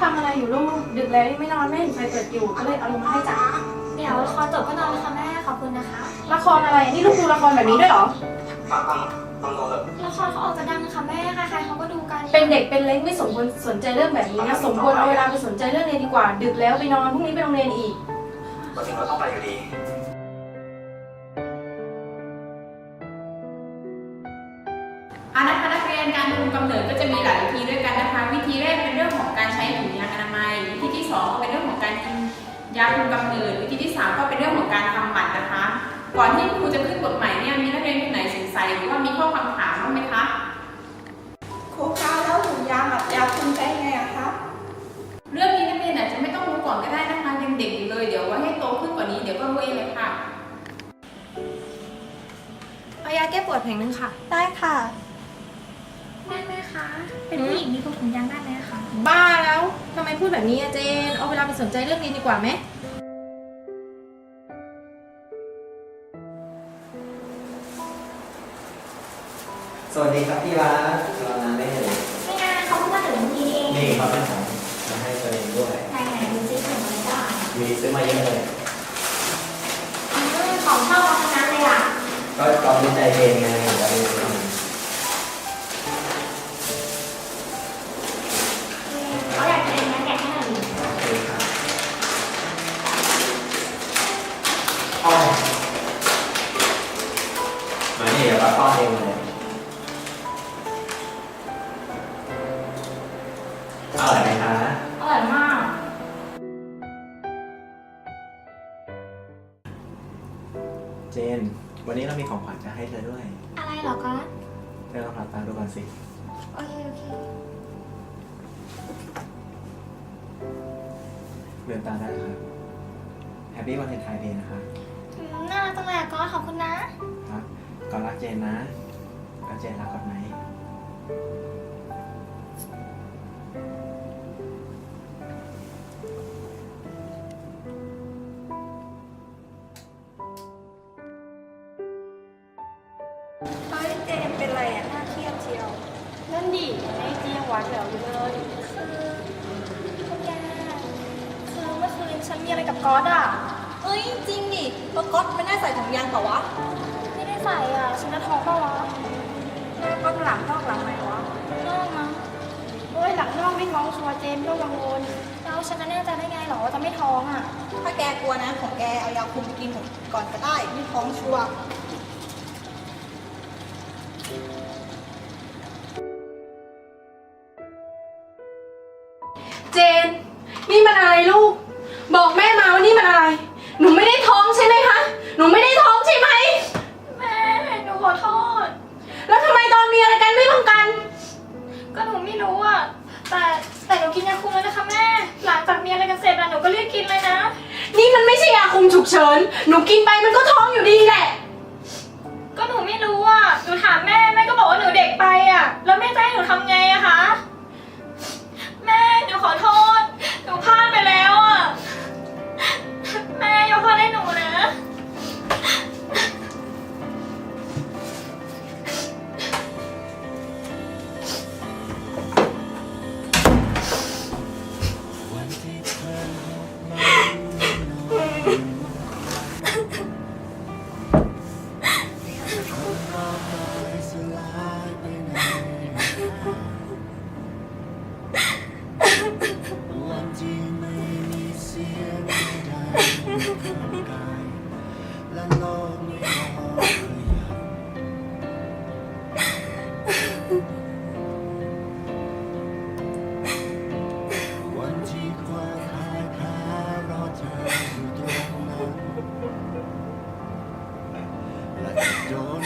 ทำอะไรอยู่ลูก ดึกแล้วไม่นอนแม่เห็นไฟเปิดอยู่ก็เลยเอาลงมาให้จ้ะเดี๋ยวละครจบก็นอนเลยค่ะแม่ขอบคุณนะคะ ละครอะไร นี่ลูกดูละครแบบนี้ด้วยเหรอ ฟังฟังฟังโนเลยละครเขาออกจะดังนะคะแม่ใครๆเขาก็ดูกันเป็นเด็กเป็นเล็กไม่สมควรสนใจเรื่องแบบนี้นะสมควรเอาเวลาไปสนใจเรื่องเรียนดีกว่า ดึกแล้วไปนอนพรุ่งนี้ไปโรงเรียนอีกวันนี้เราต้องไปอยู่ดีอานะคะนักเรียนการคุมกำเนิดก็จะมีหลายวิธีด้วยกันนะคะ วิธีแรกเป็นเรื่องของการใช้ถุงยางอนามัย วิธีที่สองก็เป็นเรื่องของการกินยาคุมกำเนิด วิธีที่สามก็เป็นเรื่องของการทำหมันนะคะ ก่อนที่ครูจะขึ้นบทใหม่เนี่ย หนสงสัยหรือว่ามีข้อคำถามบ้างไหมคะครูคะแล้วถุงยางกับยาคุมใช้ยังไงอะคะเรื่องนี้นักเรียนอาจจะไม่ต้องรู้ก่อนก็ได้นะคะยังเด็กอยู่เลยเดี๋ยวไว้ให้โตขึ้นกว่านี้เดี๋ยวก็รู้เองเลยค่ะเอายาแก้ปวดแผงนึงค่ะ ได้ค่ะแม่แม่คะ เป็นผู้หญิงมีถุงยางได้ไหมคะ บ้าแล้วทำไมพูดแบบนี้อะเจน เอาเวลาไปสนใจเรื่องเรียนดีกว่าไหม สวัสดีครับที่รักรอนานไม่เห็นไม่นานเขาเพิ่งมาถึงทีเองนี่เขาเป็นของมาให้ตัวเองด้วย ไหนไหนๆดูซิถุงอะไรบ้างมีซื้อมาเยอะเลย อืมของชอบเราทั้งนั้นเลยอะก็ตอนเป็นใจเองไงจะมีซื้อมาามีของขวัญจะให้เธอด้วย อะไรเหรอคะเธอลองหลับตาดูก่อนสิ โอเคโอเคเลืมตาได้ครับแฮปปี้วันเทนไทน์เดย์นะคะอืมน่ารักจังเลยอะก๊อตขอบคุณนะ ครับก่อนรักเจนนะ แล้วเจนรักก่อนไหม ชียว นั่นดิไอ้เจียงหวานแหววอยู่เลยคือพวกแกคือเมื่อคืนฉันมีอะไรกับก๊อตอะเฮ้ยจริงดิแล้วก๊อตไม่ได้ใส่ถุงยางเปล่าวะไม่ได้ใส่อะ ฉันจะท้องเปล่าวะก็หลังนอกหลังไหนวะนอกมั้งเฮ้ยหลังนอกไม่ท้องชัวร์เจนไม่ต้องกังวลแล้วฉันจะแน่ใจได้ไงหรอว่าจะไม่ท้องอะ ถ้าแกกลัวนะของแกเอายาคุมกินก่อนก็ได้ไม่ท้องชัวร์เนี่มันอะไรลูก บอกแม่มาว่านี่มันอะไร หนูไม่ได้ท้องใช่ไหมคะ หนูไม่ได้ท้องใช่ไหม แม่ หนูขอโทษ แล้วทำไมตอนมีอะไรกันไม่ป้องกัน ก็หนูไม่รู้อะ แต่แต่หนูกินยาคุมแล้วนะคะแม่ หลังจากมีอะไรกันเสร็จอะหนูก็รีบกินเลยนะ นี่มันไม่ใช่ยาคุมฉุกเฉิน หนูกินไปมันก็ท้องอยู่ดีแหละ ก็หนูไม่รู้อะ หนูถามแม่ แม่ก็บอกว่าหนูเด็กไปอะ แล้วแม่จะให้หนูทำไงอะคะ door.